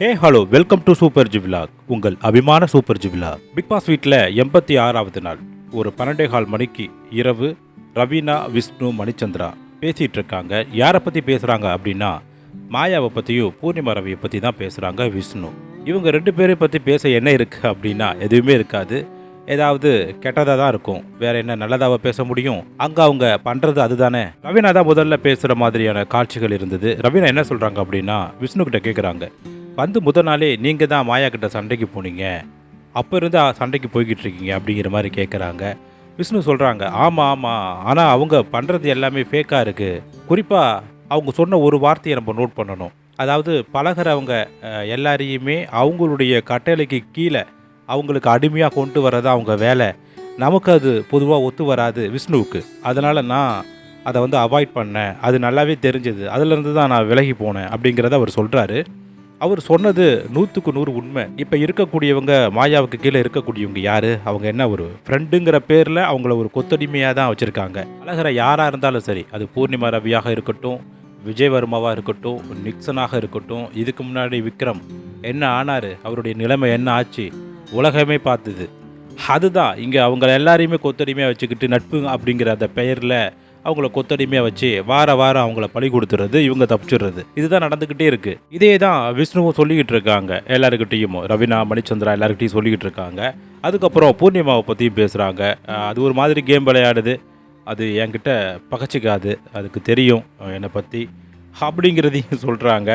Hey hello welcome to super G vlog உங்கள் அபிமான super ஜிவிலாக் big pass வீட்டில் எண்பத்தி ஆறாவது நாள். ஒரு பன்னெண்டே கால் மணிக்கு இரவு ரவீனா விஷ்ணு மணிச்சந்திரா பேசிகிட்டு இருக்காங்க யாரை பற்றி பேசுகிறாங்க அப்படின்னா மாயாவை பற்றியும் பூர்ணிமா ரவியை பற்றி தான் பேசுகிறாங்க விஷ்ணு. இவங்க ரெண்டு பேரை பற்றி பேச என்ன இருக்குது அப்படின்னா எதுவுமே இருக்காது. ஏதாவது கெட்டதாக தான் இருக்கும். வேற என்ன நல்லதாக பேச முடியும்? அங்கே அவங்க பண்ணுறது அதுதானே. ரவீனா தான் முதல்ல பேசுகிற மாதிரியான காட்சிகள் இருந்தது. ரவீனா என்ன சொல்கிறாங்க அப்படின்னா விஷ்ணுக்கிட்ட கேட்குறாங்க வந்து முதல் நாளே நீங்கள் தான் மாயா கிட்ட சண்டைக்கு போனீங்க. அப்போ இருந்து சண்டைக்கு போய்கிட்டு இருக்கீங்க அப்படிங்கிற மாதிரி கேட்குறாங்க விஷ்ணு சொல்கிறாங்க ஆமாம் ஆமாம் ஆனால் அவங்க பண்ணுறது எல்லாமே ஃபேக்காக இருக்குது குறிப்பாக அவங்க சொன்ன ஒரு வார்த்தையை நம்ம நோட் பண்ணணும். அதாவது பழகிறவங்க எல்லாரையுமே அவங்களுடைய கட்டளைக்கு கீழே அவங்களுக்கு அடிமையாக கொண்டு வரதான் அவங்க வேலை. நமக்கு அது பொதுவாக ஒத்து வராது விஷ்ணுவுக்கு. அதனால் நான் அதை வந்து அவாய்ட் பண்ணேன். அது நல்லாவே தெரிஞ்சது. அதுலேருந்து தான் நான் விலகி போனேன். அப்படிங்கிறத அவர் சொல்கிறாரு அவர் சொன்னது நூற்றுக்கு நூறு உண்மை. இப்போ இருக்கக்கூடியவங்க மாயாவுக்கு கீழே இருக்கக்கூடியவங்க யார்? அவங்க என்ன ஒரு ஃப்ரெண்டுங்கிற பேரில் அவங்கள ஒரு கொத்தடிமையாக தான் வச்சுருக்காங்க. அழகிற யாராக இருந்தாலும் சரி அது பூர்ணிமா ரவியாக இருக்கட்டும் விஜயவர்மாவாக இருக்கட்டும் நிக்சனாக இருக்கட்டும் இதுக்கு முன்னாடி விக்ரம் என்ன ஆனார் அவருடைய நிலைமை என்ன ஆச்சு உலகமே பார்த்தது. அதுதான் இங்கே அவங்க எல்லாரையுமே கொத்தடிமையாக வச்சுக்கிட்டு நட்பு அப்படிங்கிற அந்த பெயரில் அவங்கள கொத்தடிமையாக வச்சு வார வாரம் அவங்கள பழி கொடுத்துறது இவங்க தப்பிச்சிடுறது. இதுதான் நடந்துக்கிட்டே இருக்கு. இதே தான் விஷ்ணுவும் சொல்லிக்கிட்டு இருக்காங்க. எல்லாருக்கிட்டையும் ரவினா மணிச்சந்திரா எல்லாருக்கிட்டையும் சொல்லிக்கிட்டு இருக்காங்க. அதுக்கப்புறம் பூர்ணிமாவை பற்றியும் பேசுகிறாங்க அது ஒரு மாதிரி கேம் விளையாடுது. அது என்கிட்ட பகச்சிக்காது. அதுக்கு தெரியும் என்னை பற்றி அப்படிங்கிறதையும் சொல்கிறாங்க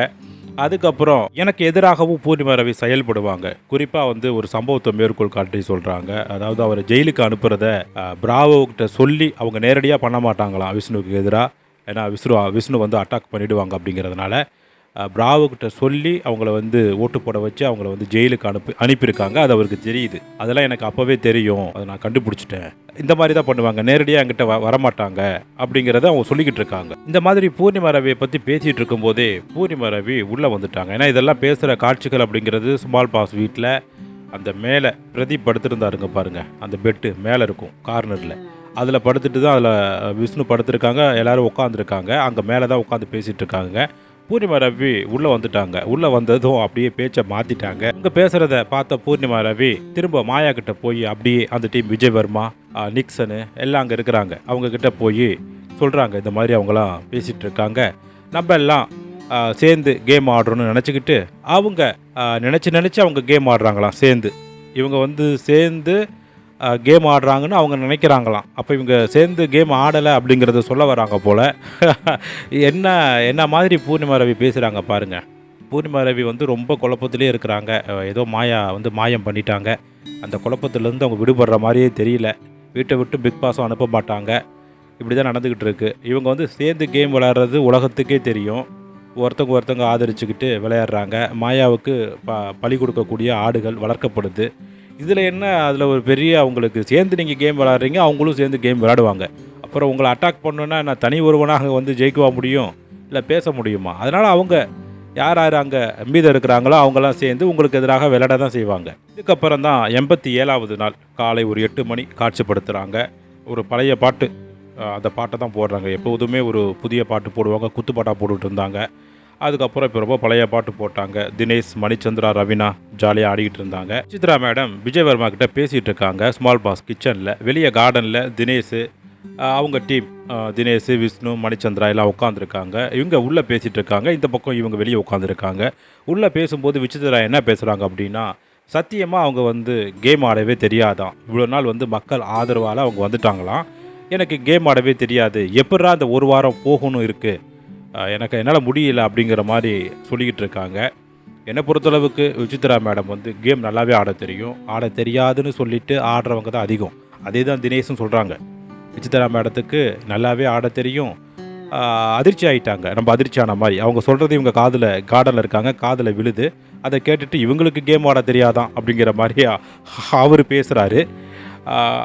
அதுக்கப்புறம் எனக்கு எதிராகவும் பூர்ணிமா ரவி செயல்படுவாங்க. குறிப்பாக வந்து ஒரு சம்பவத்தை மேற்கோள் காட்டி சொல்கிறாங்க அதாவது அவரை ஜெயிலுக்கு அனுப்புறத அஹ், பிராவோ கிட்ட சொல்லி அவங்க நேரடியாக பண்ண மாட்டாங்களாம் விஷ்ணுவுக்கு எதிராக ஏன்னா விஷ்ணு விஷ்ணு வந்து அட்டாக் பண்ணிடுவாங்க அப்படிங்கிறதுனால. அஹ், சொல்லி அவங்கள வந்து ஓட்டு போட வச்சு அவங்கள வந்து ஜெயிலுக்கு அனுப்பி அனுப்பியிருக்காங்க. அது அவருக்கு தெரியுது. அதெல்லாம் எனக்கு அப்போவே தெரியும். அதை நான் கண்டுபிடிச்சிட்டேன். இந்த மாதிரி தான் பண்ணுவாங்க. நேரடியாக என்கிட்ட வ வரமாட்டாங்க. அப்படிங்கிறத அவங்க சொல்லிக்கிட்டு இருக்காங்க. இந்த மாதிரி பூர்ணிமா ரவியை பற்றி பேசிகிட்டு இருக்கும்போதே பூர்ணிமா ரவி உள்ளே வந்துட்டாங்க. ஏன்னா இதெல்லாம் பேசுகிற காட்சிகள் அப்படிங்கிறது ஸ்மால் பாஸ் வீட்டில் அந்த மேலே பிரதீப் படுத்திருந்தாருங்க பாருங்கள் அந்த பெட்டு மேலே இருக்கும் கார்னரில் அதில் படுத்துட்டு தான் அதில் விஷ்ணு படுத்திருக்காங்க. எல்லோரும் உட்காந்துருக்காங்க அங்கே மேலே தான் உட்காந்து பேசிகிட்டு இருக்காங்க. பூர்ணிமா ரவி உள்ளே வந்துட்டாங்க. உள்ளே வந்ததும் அப்படியே பேச்சை மாற்றிட்டாங்க இங்கே பேசுகிறத பார்த்த பூர்ணிமா ரவி திரும்ப மாயா கிட்ட போய் அப்படியே அந்த டீம் விஜய் வர்மா நிக்சனு எல்லாம் அங்கே இருக்கிறாங்க. அவங்க கிட்ட போய் சொல்கிறாங்க இந்த மாதிரி அவங்களாம் பேசிகிட்டு இருக்காங்க. நம்ம எல்லாம் சேர்ந்து கேம் ஆடுறோன்னு நினச்சிக்கிட்டு அவங்க நினச்சி நினச்சி அவங்க கேம் ஆடுறாங்களாம் சேர்ந்து. இவங்க வந்து சேர்ந்து கேம் ஆடுறாங்கன்னு அவங்க நினைக்கிறாங்களாம். அப்போ இவங்க சேர்ந்து கேம் ஆடலை அப்படிங்கிறத சொல்ல வராங்க போல். என்ன என்ன மாதிரி பூர்ணிமா ரவி பேசுகிறாங்க பாருங்கள் பூர்ணிமா ரவி வந்து ரொம்ப குழப்பத்திலே இருக்கிறாங்க. ஏதோ மாயா வந்து மாயம் பண்ணிட்டாங்க. அந்த குழப்பத்துலேருந்து அவங்க விடுபடுற மாதிரியே தெரியல. வீட்டை விட்டு பிக் பாஸும் அனுப்ப மாட்டாங்க. இப்படி தான் நடந்துக்கிட்டு இருக்கு. இவங்க வந்து சேர்ந்து கேம் விளையாடுறது உலகத்துக்கே தெரியும். ஒருத்தங்க ஒருத்தங்க ஆதரிச்சுக்கிட்டு விளையாடுறாங்க. மாயாவுக்கு ப பலி கொடுக்கக்கூடிய ஆடுகள் வளர்க்கப்படுது. இதில் என்ன அதில் ஒரு பெரிய அவங்களுக்கு சேர்ந்து நீங்கள் கேம் விளாட்றீங்க அவங்களும் சேர்ந்து கேம் விளாடுவாங்க அப்புறம் உங்களை அட்டாக் பண்ணணுன்னா நான் தனி ஒருவனாக வந்து ஜெயிக்கவா முடியும்? இல்லை பேச முடியுமா? அதனால் அவங்க யார் யார் அங்கே மீதம் இருக்கிறாங்களோ அவங்கெல்லாம் சேர்ந்து உங்களுக்கு எதிராக விளையாட தான் செய்வாங்க. இதுக்கப்புறம் தான் எண்பத்தி ஏழாவது நாள் காலை ஒரு எட்டு மணி காட்சிப்படுத்துகிறாங்க ஒரு பழைய பாட்டு அந்த பாட்டை தான் போடுறாங்க. எப்போதுமே ஒரு புதிய பாட்டு போடுவாங்க குத்துப்பாட்டாக போட்டுட்டு இருந்தாங்க. அதுக்கப்புறம் இப்போ ரொம்ப பழைய பாட்டு போட்டாங்க. தினேஷ் மணிச்சந்திரா ரவினா ஜாலியாக ஆடிக்கிட்டு இருந்தாங்க. சித்ரா மேடம் விஜயவர்மா கிட்ட பேசிகிட்டு இருக்காங்க. ஸ்மால் பாஸ் கிச்சனில் வெளியே கார்டனில் தினேஷ் அவங்க டீம் தினேஷ் விஷ்ணு மணிச்சந்திரா எல்லாம் உட்காந்துருக்காங்க இவங்க உள்ளே பேசிகிட்டு இருக்காங்க. இந்த பக்கம் இவங்க வெளியே உட்காந்துருக்காங்க உள்ளே பேசும்போது விசித்ரா என்ன பேசுகிறாங்க அப்படின்னா சத்தியமாக அவங்க வந்து கேம் ஆடவே தெரியாதான். இவ்வளோ நாள் வந்து மக்கள் ஆதரவால் அவங்க வந்துட்டாங்களாம். எனக்கு கேம் ஆடவே தெரியாது. எப்படா அந்த ஒரு வாரம் போகணும் இருக்குது எனக்கு என்னால் முடியல அப்படிங்கிற மாதிரி சொல்லிக்கிட்டு இருக்காங்க. என்னை பொறுத்தளவுக்கு விசித்ரா மேடம் வந்து கேம் நல்லாவே ஆட தெரியும். ஆட தெரியாதுன்னு சொல்லிட்டு ஆடுறவங்க தான் அதிகம். அதே தான் தினேஷும் சொல்கிறாங்க விசித்ரா மேடத்துக்கு நல்லாவே ஆட தெரியும். அதிர்ச்சி ஆகிட்டாங்க நம்ம அதிர்ச்சி ஆன மாதிரி. அவங்க சொல்கிறது இவங்க காதில் கார்டனில் இருக்காங்க. காதில் விழுது. அதை கேட்டுட்டு இவங்களுக்கு கேம் ஆட தெரியாதான் அப்படிங்கிற மாதிரி அவர் பேசுகிறாரு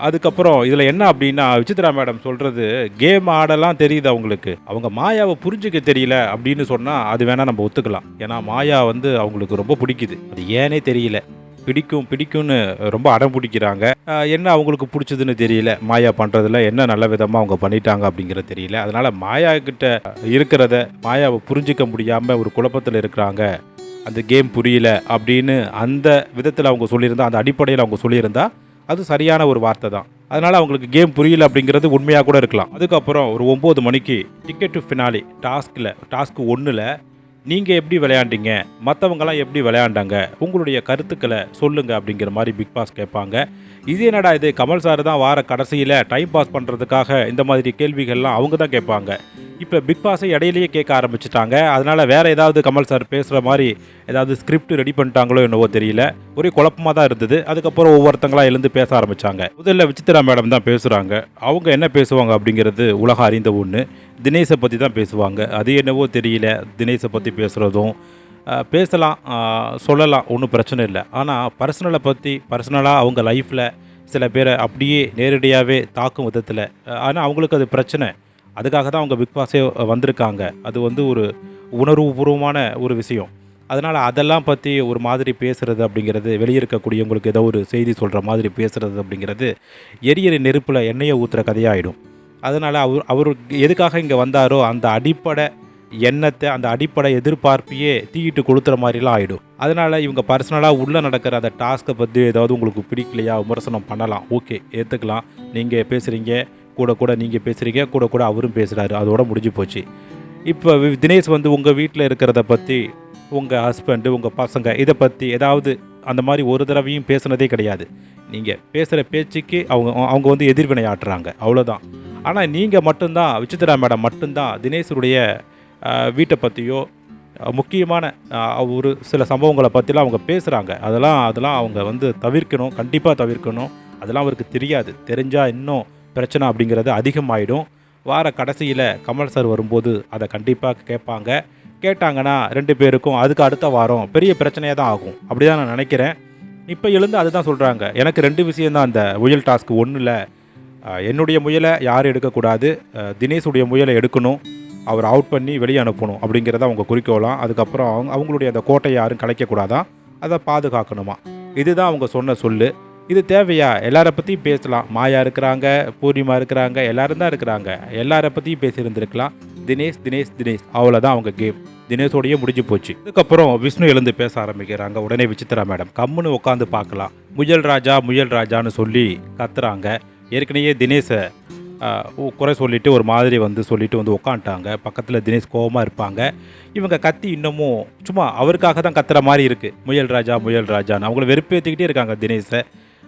அதுக்கப்புறம் இதில் என்ன அப்படின்னா விசித்ரா மேடம் சொல்கிறது கேம் ஆடலாம் தெரியுது அவங்களுக்கு அவங்க மாயாவை புரிஞ்சுக்க தெரியல அப்படின்னு சொன்னால் அது வேணால் நம்ம ஒத்துக்கலாம். ஏன்னா மாயா வந்து அவங்களுக்கு ரொம்ப பிடிக்குது. அது ஏனே தெரியல. பிடிக்கும் பிடிக்கும்னு ரொம்ப அடம் பிடிக்கிறாங்க. என்ன அவங்களுக்கு பிடிச்சதுன்னு தெரியல. மாயா பண்ணுறதுல என்ன நல்ல விதமாக அவங்க பண்ணிட்டாங்க அப்படிங்கிறது தெரியல. அதனால் மாயா கிட்ட இருக்கிறத மாயாவை புரிஞ்சிக்க முடியாமல் ஒரு குழப்பத்தில் இருக்கிறாங்க. அந்த கேம் புரியல அப்படின்னு அந்த விதத்தில் அவங்க சொல்லியிருந்தா அந்த அடிப்படையில் அவங்க சொல்லியிருந்தா அது சரியான ஒரு வார்த்தை தான். அதனால் அவங்களுக்கு கேம் புரியல அப்படிங்கிறது உண்மையாக கூட இருக்கலாம். அதுக்கப்புறம் ஒரு ஒம்பது மணிக்கு டிக்கெட் டு ஃபினாலி டாஸ்கில் டாஸ்க் ஒன்றில் நீங்கள் எப்படி விளையாண்டீங்க? மற்றவங்கலாம் எப்படி விளையாண்டாங்க? உங்களுடைய கருத்துக்களை சொல்லுங்கள் அப்படிங்கிற மாதிரி பிக் பாஸ் கேட்பாங்க. இது என்னடா இது? கமல் சார் தான் வார கடைசியில் டைம் பாஸ் பண்ணுறதுக்காக இந்த மாதிரி கேள்விகள்லாம் அவங்க தான் கேட்பாங்க. இப்போ பிக் பாஸை இடையிலேயே கேட்க ஆரம்பிச்சிட்டாங்க. அதனால் வேறு ஏதாவது கமல் சார் பேசுகிற மாதிரி ஏதாவது ஸ்கிரிப்ட் ரெடி பண்ணிட்டாங்களோ என்னவோ தெரியல. ஒரே குழப்பமாக தான் இருந்தது. அதுக்கப்புறம் ஒவ்வொருத்தங்களா எழுந்து பேச ஆரம்பித்தாங்க முதல்ல விசித்ரா மேடம் தான் பேசுகிறாங்க அவங்க என்ன பேசுவாங்க அப்படிங்கிறது உலகம் அறிந்த ஒன்று தினேஷை பற்றி தான் பேசுவாங்க. அது என்னவோ தெரியல. தினேஷை பற்றி பேசுகிறதும் பேசலாம் சொல்லலாம். ஒன்றும் பிரச்சனை இல்லை. ஆனால் பர்சனலை பற்றி பர்சனலாக அவங்க லைஃப்பில் சில பேரை அப்படியே நேரடியாகவே தாக்கும் விதத்தில் ஆனால் அவங்களுக்கு அது பிரச்சனை. அதுக்காக தான் அவங்க பிக் பாஸே வந்திருக்காங்க. அது வந்து ஒரு உணர்வுபூர்வமான ஒரு விஷயம். அதனால் அதெல்லாம் பற்றி ஒரு மாதிரி பேசுகிறது அப்படிங்கிறது வெளியே இருக்கக்கூடியவங்களுக்கு ஏதோ ஒரு செய்தி சொல்கிற மாதிரி பேசுகிறது அப்படிங்கிறது எரியற நெருப்பில் எண்ணெயை ஊற்றுற கதையாகிடும் அதனால் அவர் அவர் எதுக்காக இங்கே வந்தாரோ அந்த அடிப்படை எண்ணத்தை அந்த அடிப்படை எதிர்பார்ப்பையே தீயிட்டு கொளுத்துற மாதிரிலாம் ஆகிடும் அதனால் இவங்க பர்சனலாக உள்ளே நடக்கிற அந்த டாஸ்க்கை பற்றி ஏதாவது உங்களுக்கு பிடிக்கலையா விமர்சனம் பண்ணலாம். ஓகே ஏற்றுக்கலாம் நீங்கள் பேசுகிறீங்க கூட கூட நீங்கள் பேசுகிறீங்க கூட கூட அவரும் பேசுகிறாரு அதோட முடிஞ்சு போச்சு. இப்போ தினேஷ் வந்து உங்கள் வீட்டில் இருக்கிறத பற்றி உங்கள் ஹஸ்பண்டு உங்கள் பசங்க இதை பற்றி ஏதாவது அந்த மாதிரி ஒரு தடவையும் பேசுனதே கிடையாது. நீங்கள் பேசுகிற பேச்சுக்கு அவங்க அவங்க வந்து எதிர்வினை ஆட்டுறாங்க அவ்வளோதான் ஆனால் நீங்கள் மட்டும்தான் விசித்ரா மேடம் மட்டும்தான் தினேஷுடைய வீட்டை பற்றியோ முக்கியமான ஒரு சில சம்பவங்களை பற்றிலாம் அவங்க பேசுகிறாங்க அதெல்லாம் அதெல்லாம் அவங்க வந்து தவிர்க்கணும். கண்டிப்பாக தவிர்க்கணும். அதெல்லாம் அவருக்கு தெரியாது. தெரிஞ்சால் இன்னும் பிரச்சனை அப்படிங்கிறது அதிகமாயிடும். வார கடைசியில் கமல் சார் வரும்போது அதை கண்டிப்பாக கேட்பாங்க. கேட்டாங்கன்னா ரெண்டு பேருக்கும் அதுக்கு அடுத்த வாரம் பெரிய பிரச்சனையாக தான் ஆகும். அப்படி தான் நான் நினைக்கிறேன். இப்போ எழுந்து அதுதான் சொல்கிறாங்க எனக்கு ரெண்டு விஷயந்தான் அந்த முயல் டாஸ்க். ஒன்றில் என்னுடைய முயலை யாரும் எடுக்கக்கூடாது. தினேஷுடைய முயலை எடுக்கணும். அவர் அவுட் பண்ணி வெளியே அனுப்பணும் அப்படிங்கிறத அவங்க குறிக்கோளாம். அதுக்கப்புறம் அவங்க அவங்களுடைய அந்த கோட்டையை யாரும் கலைக்கக்கூடாதான் அதை பாதுகாக்கணுமா? இதுதான் அவங்க சொன்ன சொல்லு. இது தேவையா? எல்லாரை பற்றியும் பேசலாம். மாயா இருக்கிறாங்க பூர்ணிமா இருக்கிறாங்க எல்லாரும் தான் இருக்கிறாங்க. எல்லாரை பற்றியும் பேசியிருந்திருக்கலாம். தினேஷ் தினேஷ் தினேஷ். அவ்வளோதான் அவங்க கேம். தினேஷோடையே முடிஞ்சு போச்சு. இதுக்கப்புறம் விஷ்ணு எழுந்து பேச ஆரம்பிக்கிறாங்க. உடனே விசித்ரா மேடம். கம்முன்னு உட்காந்து பார்க்கலாம். முயல் ராஜா முயல் ராஜான்னு சொல்லி கத்துறாங்க. ஏற்கனவே தினேஷை குறை சொல்லிட்டு ஒரு மாதிரி வந்து சொல்லிவிட்டு வந்து உட்காந்துட்டாங்க பக்கத்தில் தினேஷ் கோபமாக இருப்பாங்க. இவங்க கத்தி இன்னமும் சும்மா அவருக்காக தான் கத்துற மாதிரி இருக்குது முயல் ராஜா முயல் ராஜான்னு. அவங்கள வெறுப்பேற்றிக்கிட்டே இருக்காங்க தினேஷை.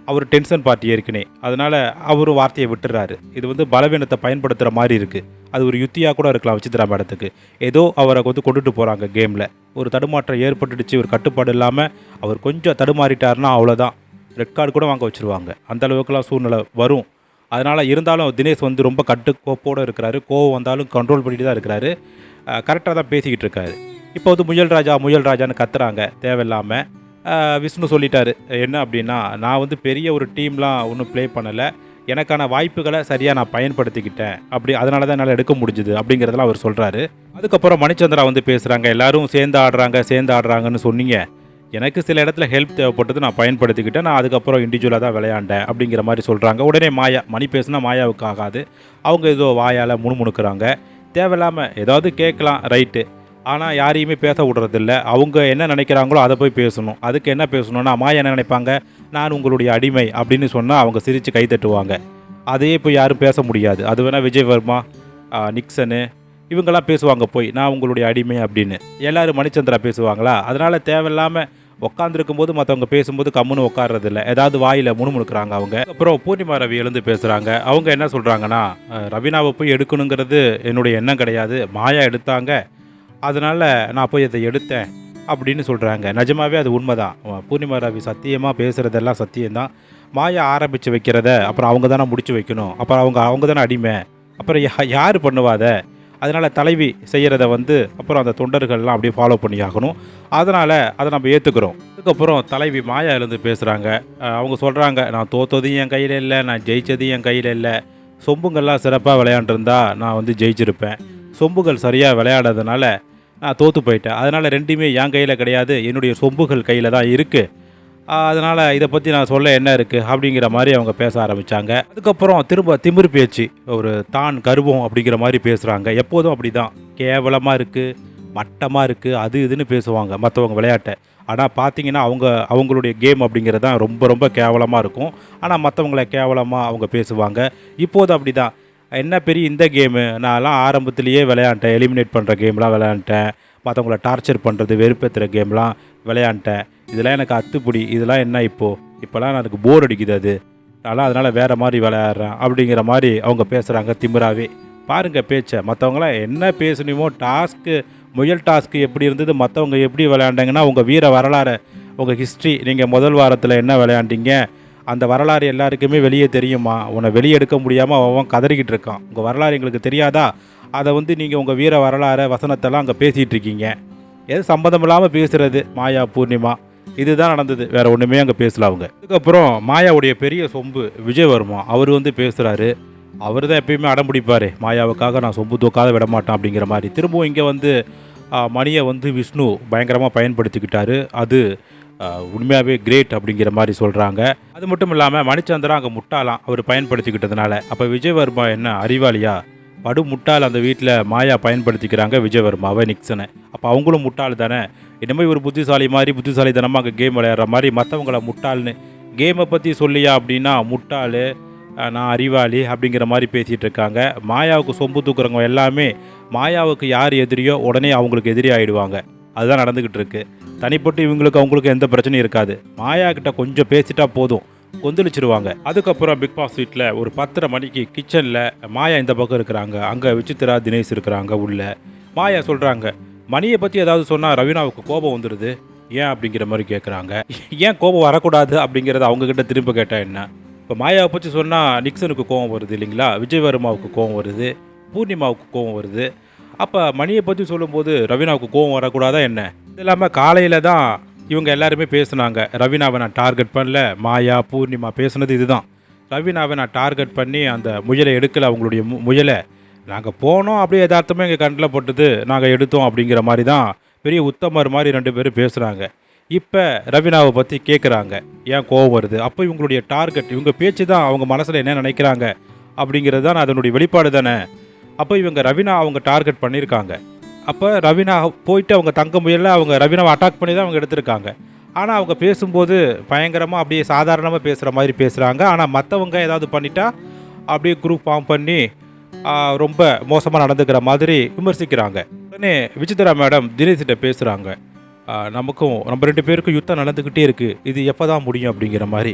அவர் டென்ஷன் பார்ட்டி ஏற்கனவே. அதனால் அவரும் வார்த்தையை விட்டுறாரு. இது வந்து பலவீனத்தை பயன்படுத்துகிற மாதிரி இருக்குது அது ஒரு யுத்தியாக கூட இருக்கலாம் விசித்திரா மேடத்துக்கு. ஏதோ அவரை வந்து கொண்டுட்டு போகிறாங்க கேமில். ஒரு தடுமாற்றம் ஏற்பட்டுடுச்சு ஒரு கட்டுப்பாடு இல்லாமல் அவர் கொஞ்சம் தடுமாறிட்டாருன்னா அவ்வளோதான் ரெட் கார்டு கூட வாங்க வச்சுருவாங்க. அந்த அளவுக்குலாம் சூழ்நிலை வரும். அதனால் இருந்தாலும் தினேஷ் வந்து ரொம்ப கட்டுக்கோப்போடு இருக்கிறாரு. கோவம் வந்தாலும் கண்ட்ரோல் பண்ணிட்டு தான் இருக்கிறாரு. கரெக்டாக தான் பேசிக்கிட்டு இருக்காரு. இப்போ வந்து முயல் ராஜா முயல் ராஜான்னு கத்துறாங்க. தேவையில்லாமல் விஷ்ணு சொல்லிட்டாரு. என்ன அப்படின்னா நான் வந்து பெரிய ஒரு டீம்லாம் ஒன்றும் ப்ளே பண்ணலை. எனக்கான வாய்ப்புகளை சரியாக நான் பயன்படுத்திக்கிட்டேன். அப்படி அதனால தான் என்னால் எடுக்க முடிஞ்சுது அப்படிங்கிறதெல்லாம் அவர் சொல்கிறாரு அதுக்கப்புறம் மணிச்சந்திரா வந்து பேசுகிறாங்க எல்லாரும் சேர்ந்து ஆடுறாங்க சேர்ந்து ஆடுறாங்கன்னு சொன்னீங்க. எனக்கு சில இடத்துல ஹெல்ப் தேவைப்பட்டது நான் பயன்படுத்திக்கிட்டேன். நான் அதுக்கப்புறம் இண்டிவிஜுவலாக தான் விளையாண்டேன் அப்படிங்கிற மாதிரி சொல்கிறாங்க உடனே மாயா மணி பேசுனா மாயாவுக்கு ஆகாது. அவங்க ஏதோ வாயால் முணுமுணுக்கிறாங்க. தேவையில்லாமல் ஏதாவது கேட்கலாம் ரைட்டு ஆனால் யாரையுமே பேச விடுறதில்ல. அவங்க என்ன நினைக்கிறாங்களோ அதை போய் பேசணும். அதுக்கு என்ன பேசணும்னா மாயா என்ன நினைப்பாங்க? நான் உங்களுடைய அடிமை அப்படின்னு சொன்னால் அவங்க சிரித்து கை தட்டுவாங்க. அதையே போய் யாரும் பேச முடியாது. அது வேணால் விஜய் வர்மா நிக்சனு இவங்கெல்லாம் பேசுவாங்க போய் நான் உங்களுடைய அடிமை அப்படின்னு. எல்லாரும் மணிச்சந்திரா பேசுவாங்களா? அதனால் தேவையில்லாமல் உட்காந்துருக்கும் போது மற்றவங்க பேசும்போது கம்முன்னு உட்கார்றதில்ல ஏதாவது வாயில் முணுமுணுக்கிறாங்க அவங்க. அப்புறம் பூர்ணிமா ரவி எழுந்து பேசுகிறாங்க அவங்க என்ன சொல்கிறாங்கன்னா ரவினாவை போய் எடுக்கணுங்கிறது என்னுடைய எண்ணம் கிடையாது. மாயா எடுத்தாங்க. அதனால் நான் போய் அதை எடுத்தேன் அப்படின்னு சொல்கிறாங்க நிஜமாவே அது உண்மை தான் பூர்ணிமா ரவி சத்தியமாக பேசுகிறதெல்லாம் சத்தியம்தான். மாயா ஆரம்பித்து வைக்கிறத அப்புறம் அவங்க தானே முடிச்சு வைக்கணும். அப்புறம் அவங்க அவங்க தானே அடிமை. அப்புறம் யா யார் பண்ணுவாத? அதனால் தலைவி செய்கிறத வந்து அப்புறம் அந்த தொண்டர்கள்லாம் அப்படியே ஃபாலோ பண்ணி ஆகணும். அதனால் அதை நம்ம ஏற்றுக்கிறோம் அதுக்கப்புறம் தலைவி மாயா எழுந்து பேசுகிறாங்க அவங்க சொல்கிறாங்க நான் தோத்ததும் என் கையில் இல்லை நான் ஜெயித்ததும் என் கையில் இல்லை. சொம்புங்கள்லாம் சிறப்பாக விளையாண்டுருந்தா நான் வந்து ஜெயிச்சிருப்பேன். சொம்புகள் சரியாக விளையாடாதனால நான் தோற்று போயிட்டேன். அதனால் ரெண்டுமே என் கையில் கிடையாது. என்னுடைய சொம்புகள் கையில் தான் இருக்குது அதனால் இதை பற்றி நான் சொல்ல என்ன இருக்குது அப்படிங்கிற மாதிரி அவங்க பேச ஆரம்பித்தாங்க அதுக்கப்புறம் திரும்ப திமிரு பேச்சு ஒரு தான் கருவம் அப்படிங்கிற மாதிரி பேசுகிறாங்க எப்போதும் அப்படி தான் கேவலமாக இருக்குது மட்டமாக இருக்குது அது இதுன்னு பேசுவாங்க மற்றவங்க விளையாட்டை. ஆனால் பார்த்தீங்கன்னா அவங்க அவங்களுடைய கேம் அப்படிங்கிறது தான் ரொம்ப ரொம்ப கேவலமாக இருக்கும். ஆனால் மற்றவங்கள கேவலமாக அவங்க பேசுவாங்க. இப்போது அப்படி தான் என்ன பெரிய இந்த கேமு நான்லாம் ஆரம்பத்துலேயே விளையாண்டேன். எலிமினேட் பண்ணுற கேம்லாம் விளையாண்டேன். மற்றவங்கள டார்ச்சர் பண்ணுறது வெறுப்பேற்றுற கேம்லாம் விளையாண்டேன். இதெல்லாம் எனக்கு அத்துப்பிடி. இதெல்லாம் என்ன இப்போது இப்போலாம் எனக்கு போர் அடிக்குது அது. அதனால் அதனால் வேறு மாதிரி விளையாடுறேன் அப்படிங்கிற மாதிரி அவங்க பேசுகிறாங்க திமிராவே. பாருங்கள் பேச்சை. மற்றவங்களாம் என்ன பேசணுமோ டாஸ்க்கு முயல் டாஸ்க்கு எப்படி இருந்தது மற்றவங்க எப்படி விளையாண்டாங்கன்னா உங்கள் வீர வரலாறு உங்கள் ஹிஸ்ட்ரி நீங்கள் முதல் வாரத்தில் என்ன விளையாண்டிங்க அந்த வரலாறு எல்லாருக்குமே வெளியே தெரியுமா? உன்னை வெளியே எடுக்க முடியாமல் அவன் கதறிக்கிட்டு இருக்கான். உங்கள் வரலாறு எங்களுக்கு தெரியாதா? அதை வந்து நீங்கள் உங்கள் வீர வரலாறு வசனத்தெல்லாம் அங்கே பேசிகிட்டு இருக்கீங்க. எது சம்மந்தம் இல்லாமல் பேசுகிறது மாயா பூர்ணிமா. இதுதான் நடந்தது. வேற ஒன்றுமே அங்கே பேசல அவங்க. அதுக்கப்புறம் மாயாவுடைய பெரிய சொம்பு விஜயவர்மா அவர் வந்து பேசுகிறாரு அவர் தான் எப்பயுமே அடம் பிடிப்பார். மாயாவுக்காக நான் சொம்பு தூக்காத விட மாட்டேன் அப்படிங்கிற மாதிரி. திரும்பவும் இங்கே வந்து மணியை வந்து விஷ்ணு பயங்கரமாக பயன்படுத்திக்கிட்டாரு. அது உண்மையாகவே கிரேட் அப்படிங்கிற மாதிரி சொல்கிறாங்க அது மட்டும் இல்லாமல் மணிச்சந்திரன் அங்கே முட்டாளாம். அவர் பயன்படுத்திக்கிட்டதுனால. அப்போ விஜயவர்மா என்ன அறிவாளியா? படு முட்டாள் அந்த வீட்டில் மாயா பயன்படுத்திக்கிறாங்க விஜயவர்மாவை நிக்சனை. அப்போ அவங்களும் முட்டாள் தானே? இனிமேல் ஒரு புத்திசாலி மாதிரி புத்திசாலித்தனமாக அங்கே கேம் விளையாடுற மாதிரி மற்றவங்கள முட்டாள்னு. கேமை பற்றி சொல்லியா அப்படின்னா முட்டாள் நான் அறிவாளி அப்படிங்கிற மாதிரி பேசிகிட்டு இருக்காங்க. மாயாவுக்கு சொம்பு தூக்குறவங்க எல்லாமே மாயாவுக்கு யார் எதிரியோ உடனே அவங்களுக்கு எதிரி ஆகிடுவாங்க அதுதான் நடந்துக்கிட்டு இருக்குது தனிப்பட்டு இவங்களுக்கு அவங்களுக்கு எந்த பிரச்சனையும் இருக்காது. மாயா கிட்ட கொஞ்சம் பேசிட்டா போதும். கொந்தளிச்சிருவாங்க. அதுக்கப்புறம் பிக் பாஸ் வீட்டில் ஒரு பத்தரை மணிக்கு கிச்சனில் மாயா இந்த பக்கம் இருக்கிறாங்க. அங்கே விசித்ரா தினேஷ் இருக்கிறாங்க உள்ள. மாயா சொல்கிறாங்க மணியை பற்றி ஏதாவது சொன்னால் ரவீனாவுக்கு கோபம் வந்துடுது ஏன்? அப்படிங்கிற மாதிரி கேட்குறாங்க ஏன் கோபம் வரக்கூடாது? அப்படிங்கிறத அவங்கக்கிட்ட திரும்ப கேட்டால் என்ன? இப்போ மாயாவை பற்றி சொன்னால் நிக்சனுக்கு கோபம் வருது இல்லைங்களா? விஜயவர்மாவுக்கு கோபம் வருது. பூர்ணிமாவுக்கு கோபம் வருது. அப்போ மணியை பற்றி சொல்லும்போது ரவீனாவுக்கு கோபம் வரக்கூடாதா என்ன? இது இல்லாமல் காலையில் தான் இவங்க எல்லாருமே பேசுனாங்க. ரவினாவை நான் டார்கெட் பண்ணல. மாயா பூர்ணிமா பேசுனது இதுதான். ரவினாவை நான் டார்கெட் பண்ணி அந்த முயலை எடுக்கலை அவங்களுடைய மு முயலை. நாங்கள் போனோம் அப்படியே யதார்த்தமாக எங்கள் கண்ணில் போட்டது நாங்கள் எடுத்தோம் அப்படிங்கிற மாதிரி தான் பெரிய உத்தமர் மாதிரி ரெண்டு பேரும் பேசுகிறாங்க இப்போ ரவினாவை பற்றி கேட்குறாங்க ஏன் கோவம் வருது? அப்போ இவங்களுடைய டார்கெட் இவங்க பேச்சு தான் அவங்க மனசில் என்ன நினைக்கிறாங்க அப்படிங்கிறது தான் அதனுடைய வெளிப்பாடு தானே? அப்போ இவங்க ரவினா அவங்க டார்கெட் பண்ணியிருக்காங்க அப்போ ரவீனா போயிட்டு அவங்க தங்க முயல அவங்க ரவீனாவை அட்டாக் பண்ணி தான் அவங்க எடுத்திருக்காங்க. ஆனால் அவங்க பேசும்போது பயங்கரமாக அப்படியே சாதாரணமாக பேசுகிற மாதிரி பேசுகிறாங்க ஆனால் மற்றவங்க ஏதாவது பண்ணிட்டா அப்படியே குரூப் ஃபார்ம் பண்ணி ரொம்ப மோசமாக நடந்துக்கிற மாதிரி விமர்சிக்கிறாங்க. உடனே விசித்ரா மேடம் தினேஷ்கிட்ட பேசுகிறாங்க நமக்கும் நம்ம ரெண்டு பேருக்கும் யுத்தம் நடந்துக்கிட்டே இருக்குது இது எப்போ தான் முடியும் அப்படிங்கிற மாதிரி.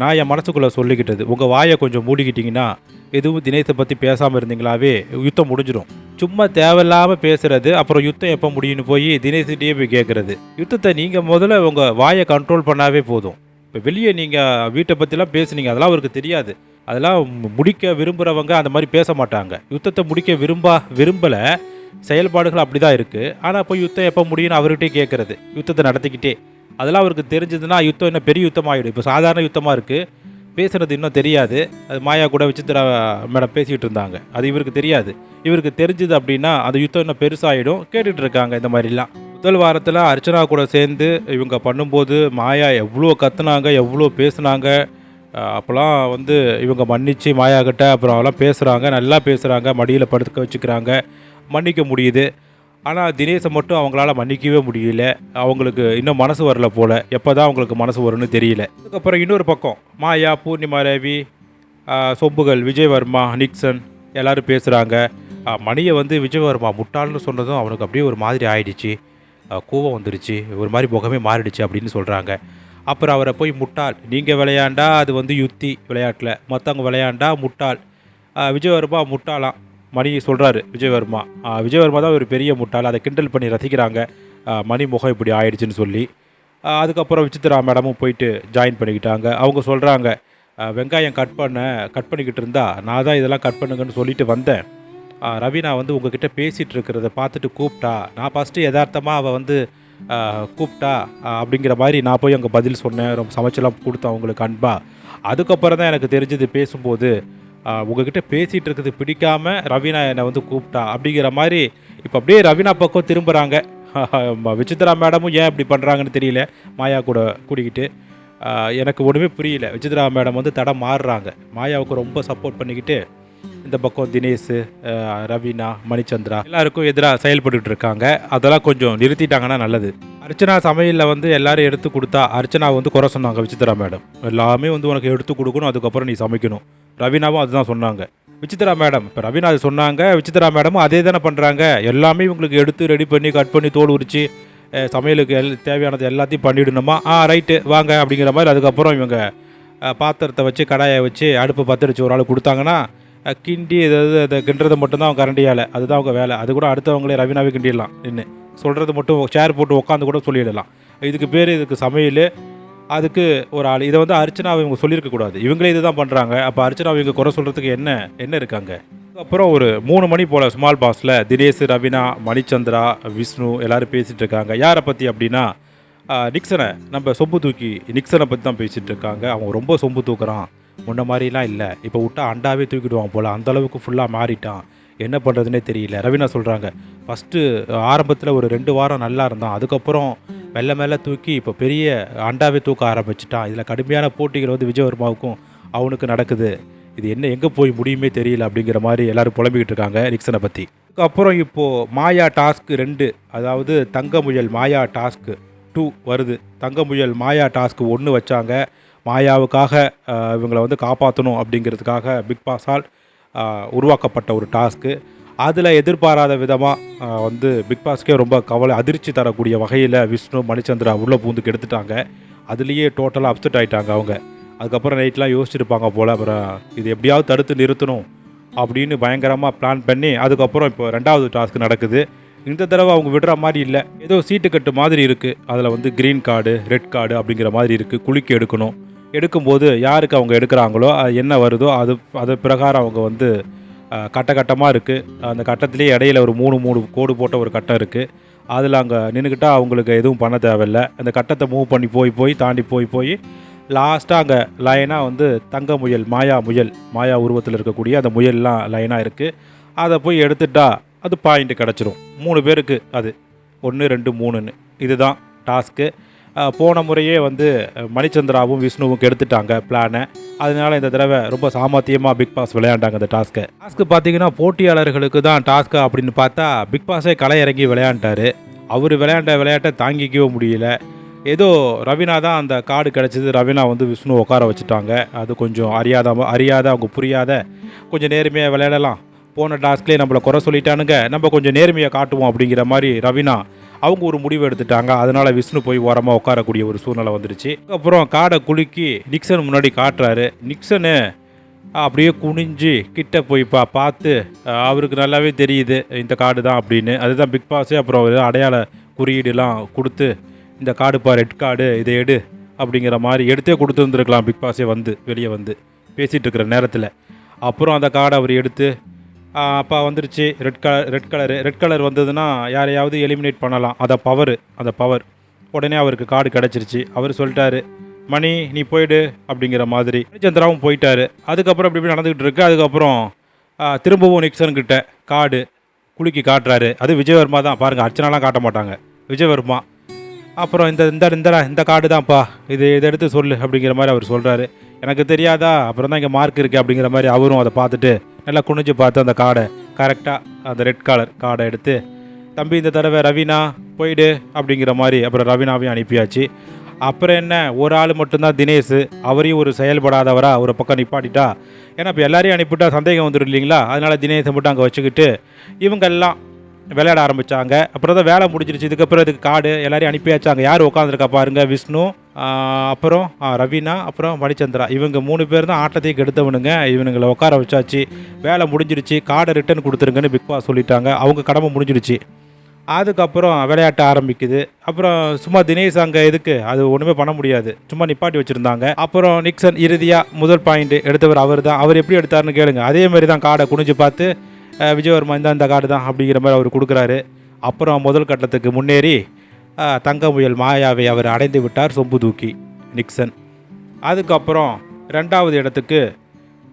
நான் என் மனசுக்குள்ளே சொல்லிக்கிட்டது. உங்கள் வாயை கொஞ்சம் மூடிக்கிட்டிங்கன்னா எதுவும் தினேஷை பற்றி பேசாமல் இருந்தீங்களாவே யுத்தம் முடிஞ்சிடும் சும்மா தேவையில்லாமல் பேசுறது அப்புறம் யுத்தம் எப்போ முடியும்னு போய் தினேஷ்கிட்டயே போய் கேட்குறது யுத்தத்தை நீங்கள் முதல்ல உங்கள் வாயை கண்ட்ரோல் பண்ணாவே போதும். இப்போ வெளியே நீங்கள் வீட்டை பற்றிலாம் பேசுனீங்க அதெல்லாம் அவருக்கு தெரியாது. அதெல்லாம் முடிக்க விரும்புகிறவங்க அந்த மாதிரி பேச மாட்டாங்க. யுத்தத்தை முடிக்க விரும்பா விரும்பலை. செயல்பாடுகள் அப்படி தான் இருக்குது ஆனால் போய் யுத்தம் எப்போ முடியும்னு அவர்கிட்டே கேட்குறது யுத்தத்தை நடத்திக்கிட்டே. அதெல்லாம் அவருக்கு தெரிஞ்சதுன்னா யுத்தம் இன்னும் பெரிய யுத்தம் ஆகிடும் இப்போ சாதாரண யுத்தமாக இருக்குது பேசுகிறது இன்னும் தெரியாது. அது மாயா கூட விசித்திரா மேடம் பேசிகிட்டு இருந்தாங்க. அது இவருக்கு தெரியாது. இவருக்கு தெரிஞ்சுது அப்படின்னா அந்த யுத்தம் இன்னும் பெருசாகிடும் கேட்டுட்டு இருக்காங்க இந்த மாதிரிலாம். முதல் வாரத்தில் அர்ச்சனா கூட சேர்ந்து இவங்க பண்ணும்போது மாயா எவ்வளோ கத்துனாங்க எவ்வளோ பேசுனாங்க. அப்போலாம் வந்து இவங்க மன்னிச்சு மாயா கிட்ட அப்புறம் அவெல்லாம் பேசுகிறாங்க நல்லா பேசுகிறாங்க மடியில் படுத்துக்க வச்சுக்கிறாங்க. மன்னிக்க முடியுது. ஆனால் தினேஷை மட்டும் அவங்களால மன்னிக்கவே முடியல. அவங்களுக்கு இன்னும் மனசு வரல போல். எப்போ தான் அவங்களுக்கு மனசு வரும்னு தெரியல. அதுக்கப்புறம் இன்னொரு பக்கம் மாயா பூர்ணிமா ரவி சொம்புகள் விஜயவர்மா நிக்சன் எல்லோரும் பேசுகிறாங்க மணியை வந்து விஜயவர்மா முட்டாள்னு சொன்னதும் அவனுக்கு அப்படியே ஒரு மாதிரி ஆயிடுச்சு. கோவம் வந்துருச்சு. ஒரு மாதிரி முகமே மாறிடுச்சு அப்படின்னு சொல்கிறாங்க அப்புறம் அவரை போய் முட்டாள். நீங்கள் விளையாண்டா அது வந்து யுத்தி விளையாட்டில். மற்றவங்க விளையாண்டா முட்டாள். விஜயவர்மா முட்டாளாம். மணி சொல்கிறாரு விஜயவர்மா. விஜயவர்மா தான் ஒரு பெரிய முட்டாள். அதை கிண்டல் பண்ணி ரசிக்கிறாங்க. மணி முகம் இப்படி ஆயிடுச்சுன்னு சொல்லி. அதுக்கப்புறம் விசித்ரா மேடமும் போயிட்டு ஜாயின் பண்ணிக்கிட்டாங்க. அவங்க சொல்கிறாங்க வெங்காயம் கட் பண்ண கட் பண்ணிக்கிட்டு இருந்தா நான் தான் இதெல்லாம் கட் பண்ணுங்கன்னு சொல்லிட்டு வந்தேன். ரவி நான் வந்து உங்ககிட்ட பேசிகிட்டு இருக்கிறத பார்த்துட்டு கூப்பிட்டா நான் ஃபஸ்ட்டு யதார்த்தமாக அவள் வந்து கூப்பிட்டா அப்படிங்கிற மாதிரி நான் போய் அங்கே பதில் சொன்னேன். ரொம்ப சமைச்செல்லாம் கொடுத்தேன் அவங்களுக்கு அன்பா. அதுக்கப்புறம் தான் எனக்கு தெரிஞ்சது பேசும்போது உங்ககிட்ட பேசிகிட்டு இருக்கிறது பிடிக்காம ரவீனா என்னை வந்து கூப்பிட்டா. அப்படிங்கிற மாதிரி இப்போ அப்படியே ரவீனா பக்கம் திரும்புகிறாங்க விசித்ரா மேடமும் ஏன் இப்படி பண்ணுறாங்கன்னு தெரியல. மாயா கூட கூட்டிக்கிட்டு எனக்கு ஒன்றுமே புரியல. விசித்ரா மேடம் வந்து தடம் மாறுறாங்க. மாயாவுக்கு ரொம்ப சப்போர்ட் பண்ணிக்கிட்டு இந்த பக்கம் தினேஷ் ரவீனா மணிச்சந்திரா எல்லாருக்கும் எதிராக செயல்பட்டு இருக்காங்க. அதெல்லாம் கொஞ்சம் நிறுத்திட்டாங்கன்னா நல்லது. அர்ச்சனா சமையலில் வந்து எல்லாரும் எடுத்து கொடுத்தா அர்ச்சனா வந்து குறை சொன்னாங்க விசித்ரா மேடம். எல்லாமே வந்து உனக்கு எடுத்து கொடுக்கணும் அதுக்கப்புறம் நீ சமைக்கணும். ரவீனாவும் அதுதான் சொன்னாங்க. விசித்ரா மேடம் இப்போ ரவீனா அது சொன்னாங்க விசித்ரா மேடமும் அதே தானே பண்ணுறாங்க எல்லாமே இவங்களுக்கு எடுத்து ரெடி பண்ணி கட் பண்ணி தோல் உரிச்சு சமையலுக்கு எல் தேவையானது எல்லாத்தையும் பண்ணிடணுமா? ஆ ரைட்டு வாங்க அப்படிங்கிற மாதிரி அதுக்கப்புறம் இவங்க பாத்திரத்தை வச்சு கடாயை வச்சு அடுப்பு பத்திரிச்சு ஒரு ஆள் கொடுத்தாங்கன்னா கிண்டி ஏதாவது அதை கிண்டுறது மட்டும்தான் அவங்க கரண்டியால் அதுதான் அவங்க வேலை. அது கூட அடுத்தவங்களே ரவீனாவே கிண்டிடலாம் நின்று சொல்கிறது மட்டும் சேர் போட்டு உட்காந்து கூட சொல்லிடலாம். இதுக்கு பேர் இதுக்கு சமையல். அதுக்கு ஒரு ஆள். இதை வந்து அர்ச்சனா இவங்க சொல்லியிருக்க கூடாது. இவங்களே இதுதான் பண்ணுறாங்க அப்போ அர்ச்சனா இவங்க குறை சொல்கிறதுக்கு என்ன என்ன இருக்காங்க அப்புறம் ஒரு மூணு மணி போல் ஸ்மால் பாஸில் தினேஷ் ரவினா மணிச்சந்திரா விஷ்ணு எல்லாரும் பேசிகிட்டு இருக்காங்க. யாரை பற்றி அப்படின்னா நிக்சனை. நம்ம சொம்பு தூக்கி நிக்சனை பற்றி தான் பேசிகிட்டு இருக்காங்க. அவன் ரொம்ப சொம்பு தூக்குறான். முன்ன மாதிரிலாம் இல்லை. இப்போ விட்டா அண்டாவே தூக்கிடுவான் போல். அந்த அளவுக்கு ஃபுல்லாக மாறிட்டான். என்ன பண்ணுறதுனே தெரியல. ரவினா சொல்கிறாங்க ஃபஸ்ட்டு ஆரம்பத்தில் ஒரு ரெண்டு வாரம் நல்லா இருந்தான். அதுக்கப்புறம் மெல்ல மெல்ல தூக்கி இப்போ பெரிய அண்டாவே தூக்க ஆரம்பிச்சிட்டான். இதில் கடுமையான போட்டிகள் வந்து விஜயவர்மாவுக்கும் அவனுக்கு நடக்குது. இது என்ன எங்கே போய் முடியுமே தெரியல அப்படிங்கிற மாதிரி எல்லாரும் புலம்பிக்கிட்டு இருக்காங்க நிக்சனை பற்றி அப்புறம் இப்போது மாயா டாஸ்க் ரெண்டு அதாவது தங்க முயல் மாயா டாஸ்க் டூ வருது. தங்க முயல் மாயா டாஸ்க் ஒன்று வச்சாங்க. மாயாவுக்காக இவங்களை வந்து காப்பாற்றணும் அப்படிங்கிறதுக்காக பிக் பாஸால் உருவாக்கப்பட்ட ஒரு டாஸ்க்கு. அதில் எதிர்பாராத விதமாக வந்து பிக் பாஸ்க்கே ரொம்ப கவலை அதிர்ச்சி தரக்கூடிய வகையில் விஷ்ணு மணிச்சந்திரா உள்ளே பூந்து கெடுத்துட்டாங்க. அதுலேயே டோட்டலாக அப்செட் ஆகிட்டாங்க அவங்க. அதுக்கப்புறம் நைட்லாம் யோசிச்சிருப்பாங்க போல் அப்புறம் இது எப்படியாவது தடுத்து நிறுத்தணும் அப்படின்னு பயங்கரமாக பிளான் பண்ணி அதுக்கப்புறம் இப்போ ரெண்டாவது டாஸ்க் நடக்குது. இந்த தடவை அவங்க விடுற மாதிரி இல்லை. ஏதோ சீட்டு கட்டு மாதிரி இருக்குது அதில் வந்து க்ரீன் கார்டு ரெட் கார்டு அப்படிங்கிற மாதிரி இருக்குது குலுக்கி எடுக்கணும். எடுக்கும்போது யாருக்கு அவங்க எடுக்கிறாங்களோ அது என்ன வருதோ அது அது பிரகாரம் அவங்க வந்து கட்ட கட்டமாக இருக்குது அந்த கட்டத்துலேயே இடையில ஒரு மூணு மூணு கோடு போட்ட ஒரு கட்டம் இருக்குது அதில் அங்கே நின்றுக்கிட்டால் அவங்களுக்கு எதுவும் பண்ண தேவையில்ல. அந்த கட்டத்தை மூவ் பண்ணி போய் போய் தாண்டி போய் போய் லாஸ்ட்டாக அங்கே லைனாக வந்து தங்க முயல் மாயா முயல் மாயா உருவத்தில் இருக்கக்கூடிய அந்த முயல்லாம் லைனாக இருக்குது அதை போய் எடுத்துட்டா அது பாயிண்ட் கிடச்சிரும். மூணு பேருக்கு அது. ஒன்று ரெண்டு மூணுன்னு. இதுதான் டாஸ்க்கு போன முறையே வந்து மணிச்சந்திராவும் விஷ்ணுவும் கெடுத்துட்டாங்க பிளானை அதனால இந்த தடவை ரொம்ப சாமர்த்தியமாக பிக் பாஸ் விளையாண்டாங்க இந்த டாஸ்க்கை டாஸ்க்கு பார்த்தீங்கன்னா போட்டியாளர்களுக்கு தான் டாஸ்க்கு அப்படின்னு பார்த்தா பிக் பாஸே களை இறங்கி விளையாண்டாரு. அவர் விளையாண்ட விளையாட்டை தாங்கிக்கவே முடியல. ஏதோ ரவினா தான் அந்த கார்டு கிடச்சிது. ரவினா வந்து விஷ்ணு உட்கார வச்சுட்டாங்க. அது கொஞ்சம் அறியாத அறியாத அவங்க புரியாத கொஞ்சம் நேர்மையாக விளையாடலாம். போன டாஸ்க்லேயே நம்மளை குறை சொல்லிட்டானுங்க. நம்ம கொஞ்சம் நேர்மையை காட்டுவோம் அப்படிங்கிற மாதிரி ரவினா அவங்க ஒரு முடிவு எடுத்துட்டாங்க. அதனால விஷ்ணு போய் ஓரமாக உட்காரக்கூடிய ஒரு சூழ்நிலை வந்துருச்சு. அப்புறம் காடை குலுக்கி நிக்சன் முன்னாடி காட்டுறாரு. நிக்சனு அப்படியே குனிஞ்சு கிட்ட போய் பா பார்த்து அவருக்கு நல்லாவே தெரியுது இந்த காடு தான் அப்படின்னு. அதுதான் பிக் பாஸே அப்புறம் அடையாள குறியீடுலாம் கொடுத்து இந்த காடுப்பா ரெட் கார்டு இதை எடு அப்படிங்கிற மாதிரி எடுத்தே கொடுத்துருந்துருக்கலாம். பிக் பாஸே வந்து வெளியே வந்து பேசிகிட்டு இருக்கிற நேரத்தில். அப்புறம் அந்த கார்டை அவர் எடுத்து அப்பா வந்துருச்சு. Red colour red colour red colour வந்ததுன்னா யாரையாவது எலிமினேட் பண்ணலாம். அதை பவர் அந்த பவர் உடனே அவருக்கு கார்டு கிடச்சிருச்சு. அவர் சொல்லிட்டாரு மணி நீ போயிடு அப்படிங்கிற மாதிரி. மணிச்சந்திராவும் போயிட்டாரு. அதுக்கப்புறம் இப்படி இப்படி நடந்துக்கிட்டு இருக்கு. அதுக்கப்புறம் திரும்பவும் நிக்சன்கிட்ட கார்டு குலுக்கி காட்டுறாரு. அது விஜயவர்மா தான். பாருங்கள் அர்ச்சனாலாம் காட்ட மாட்டாங்க. விஜயவர்மா. அப்புறம் இந்த இந்த இந்த இந்த கார்டு தான்ப்பா. இது இதை எடுத்து சொல்லு அப்படிங்கிற மாதிரி அவர் சொல்கிறாரு எனக்கு தெரியாதா? அப்புறம் தான் இங்கே மார்க் இருக்குது அப்படிங்கிற மாதிரி அவரும் அதை பார்த்துட்டு நல்லா குனிஞ்சு பார்த்து அந்த கார்டை கரெக்டாக அந்த ரெட் கலர் கார்டை எடுத்து தம்பி இந்த தடவை ரவீனா போயிடு அப்படிங்கிற மாதிரி அப்புறம் ரவீனாவையும் அனுப்பியாச்சு. அப்புறம் என்ன ஒரு ஆள் மட்டும்தான் தினேஷ் அவரையும் ஒரு செயல்படாதவராக ஒரு பக்கம் நிப்பாட்டிட்டா. ஏன்னா இப்போ எல்லாரையும் அனுப்பிவிட்டா சந்தேகம் வந்துடும் இல்லைங்களா? அதனால் தினேஷை மட்டும் அங்கே வச்சுக்கிட்டு இவங்கெல்லாம் விளையாட ஆரம்பித்தாங்க அப்புறம் தான் வேலை முடிஞ்சிருச்சு. இதுக்கப்புறம் இதுக்கு கார்டு எல்லாரையும் அனுப்பியாச்சாங்க யார் உட்காந்துருக்கா பாருங்க விஷ்ணு அப்புறம் ரவீனா அப்புறம் மணிச்சந்திரா. இவங்க மூணு பேர் தான் ஆட்டத்தையும் கெடுத்தவனுங்க. இவனுங்களை உட்கார வச்சாச்சு. வேலை முடிஞ்சிருச்சு. கார்டை ரிட்டர்ன் கொடுத்துருங்கன்னு பிக் பாஸ் சொல்லிட்டாங்க. அவங்க கடமை முடிஞ்சிருச்சு. அதுக்கப்புறம் விளையாட்ட ஆரம்பிக்குது. அப்புறம் சும்மா தினேஷ் அங்கே எதுக்கு? அது ஒன்றுமே பண்ண முடியாது. சும்மா நிப்பாட்டி வச்சுருந்தாங்க. அப்புறம் நிக்சன் இறுதியாக முதல் பாயிண்ட் எடுத்தவர் அவர் தான் அவர் எப்படி எடுத்தாருன்னு கேளுங்க. அதே மாதிரி தான் கார்டை குனிஞ்சு பார்த்து விஜயவர்மா இந்த அந்த காடு தான் அப்படிங்கிற மாதிரி அவர் கொடுக்குறாரு. அப்புறம் முதல் கட்டத்துக்கு முன்னேறி தங்க முயல் மாயாவை அவர் அடைந்து விட்டார் சொம்பு தூக்கி நிக்சன். அதுக்கப்புறம் ரெண்டாவது இடத்துக்கு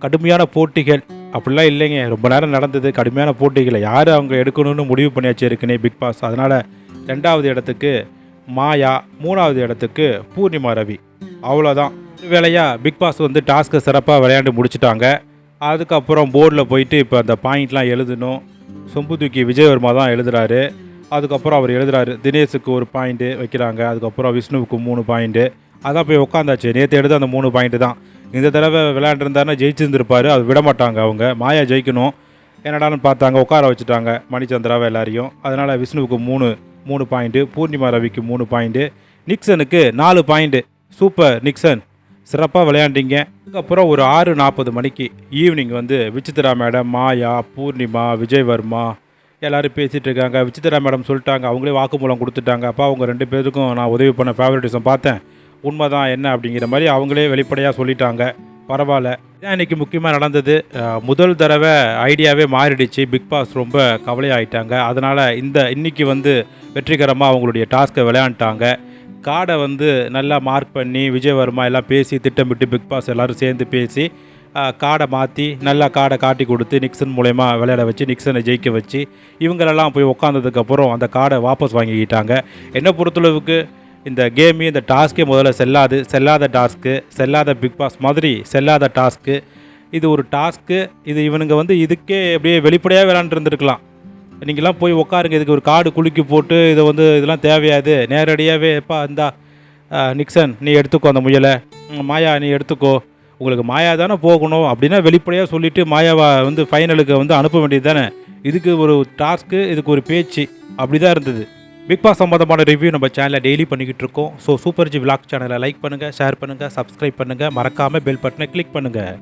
கடுமையான போட்டிகள். அப்படிலாம் இல்லைங்க ரொம்ப நேரம் நடந்தது. கடுமையான போட்டிகளை யார் அவங்க எடுக்கணும்னு முடிவு பண்ணியாச்சு இருக்குனே பிக் பாஸ். அதனால் ரெண்டாவது இடத்துக்கு மாயா மூணாவது இடத்துக்கு பூர்ணிமா ரவி. அவ்வளோதான் வேலையாக பிக் பாஸ் வந்து டாஸ்க்கை சிறப்பாக விளையாண்டு முடிச்சிட்டாங்க. அதுக்கப்புறம் போர்டில் போயிட்டு இப்போ அந்த பாயிண்ட்லாம் எழுதணும். சொம்பு தூக்கி விஜயவர்மா தான் எழுதுறாரு. அதுக்கப்புறம் அவர் எழுதுறாரு தினேஷுக்கு ஒரு பாயிண்ட்டு வைக்கிறாங்க. அதுக்கப்புறம் விஷ்ணுவுக்கு மூணு பாயிண்ட்டு அதான் போய் உட்காந்தாச்சு நேற்று எடுத்து அந்த மூணு பாயிண்ட்டு தான். இந்த தடவை விளையாண்டுருந்தாருன்னா ஜெயிச்சிருந்துருப்பாரு. அது விட மாட்டாங்க அவங்க. மாயா ஜெயிக்கணும். என்னடான்னு பார்த்தாங்க. உட்கார வச்சுட்டாங்க மணிச்சந்திராவை எல்லாரையும். அதனால் விஷ்ணுவுக்கு மூணு மூணு பாயிண்ட்டு பூர்ணிமா ரவிக்கு மூணு பாயிண்ட்டு நிக்சனுக்கு நாலு பாயிண்ட்டு சூப்பர் நிக்சன். சிறப்பாக விளையாண்டிங்க. அதுக்கப்புறம் ஒரு ஆறு நாற்பது மணிக்கு ஈவினிங் வந்து விசித்ரா மேடம் மாயா பூர்ணிமா விஜய்வர்மா எல்லோரும் பேசிகிட்டு இருக்காங்க. விசித்ரா மேடம் சொல்லிட்டாங்க. அவங்களே வாக்குமூலம் கொடுத்துட்டாங்க. அப்பா அவங்க ரெண்டு பேருக்கும் நான் உதவி பண்ண ஃபேவரட்டிசம் பார்த்தேன். உண்மை தான் என்ன அப்படிங்கிற மாதிரி அவங்களே வெளிப்படையாக சொல்லிட்டாங்க. பரவாயில்ல. இதான் இன்னைக்கு முக்கியமாக நடந்தது. முதல் தடவை ஐடியாவே மாறிடுச்சு. பிக் பாஸ் ரொம்ப கவலையாயிட்டாங்க. அதனால் இந்த இன்னைக்கு வந்து வெற்றிகரமாக அவங்களுடைய டாஸ்க்கை விளையாண்டாங்க. கார்டை வந்து நல்லா மார்க் பண்ணி விஜயவர்மா எல்லாம் பேசி திட்டமிட்டு பிக் பாஸ் எல்லாரும் சேர்ந்து பேசி காடை கார்டை மாற்றி நல்லா கார்டை காட்டி கொடுத்து நிக்சன் மூலயமா விளையாட வச்சு நிக்சனை ஜெயிக்க வச்சு இவங்களெல்லாம் போய் உட்காந்ததுக்கப்புறம் அந்த கார்டை வாபஸ் வாங்கிக்கிட்டாங்க. என்னை பொறுத்தளவுக்கு இந்த கேமு இந்த டாஸ்க்கே முதல்ல செல்லாது. செல்லாத டாஸ்க்கு செல்லாத பிக் பாஸ் மாதிரி செல்லாத டாஸ்க்கு இது ஒரு டாஸ்க்கு இது இவனுங்க வந்து இதுக்கே அப்படியே வெளிப்படையாக விளாண்டுருந்துருக்கலாம் நீங்களாம் போய் உட்காருங்க இதுக்கு ஒரு காடு குலுக்கி போட்டு இதை வந்து இதெல்லாம் தேவையாது. நேரடியாகவே எப்பா இந்தா நிக்சன் நீ எடுத்துக்கோ அந்த முயலை. மாயா நீ எடுத்துக்கோ. உங்களுக்கு மாயா தானே போகணும். அப்படின்னா வெளிப்படையாக சொல்லிவிட்டு மாயாவை வந்து ஃபைனலுக்கு வந்து அனுப்ப வேண்டியது தானே. இதுக்கு ஒரு டாஸ்க்கு இதுக்கு ஒரு பேச்சு. அப்படி தான் இருந்தது. பிக் பாஸ் சம்மந்தமான ரிவ்யூ நம்ம சேனலில் டெய்லி பண்ணிக்கிட்டு இருக்கோம். ஸோ சூப்பர் ஜி விளாக் சேனலை லைக் பண்ணுங்கள் ஷேர் பண்ணுங்கள் சப்ஸ்கிரைப் பண்ணுங்கள் மறக்காமல் பெல் பட்டனை கிளிக் பண்ணுங்கள்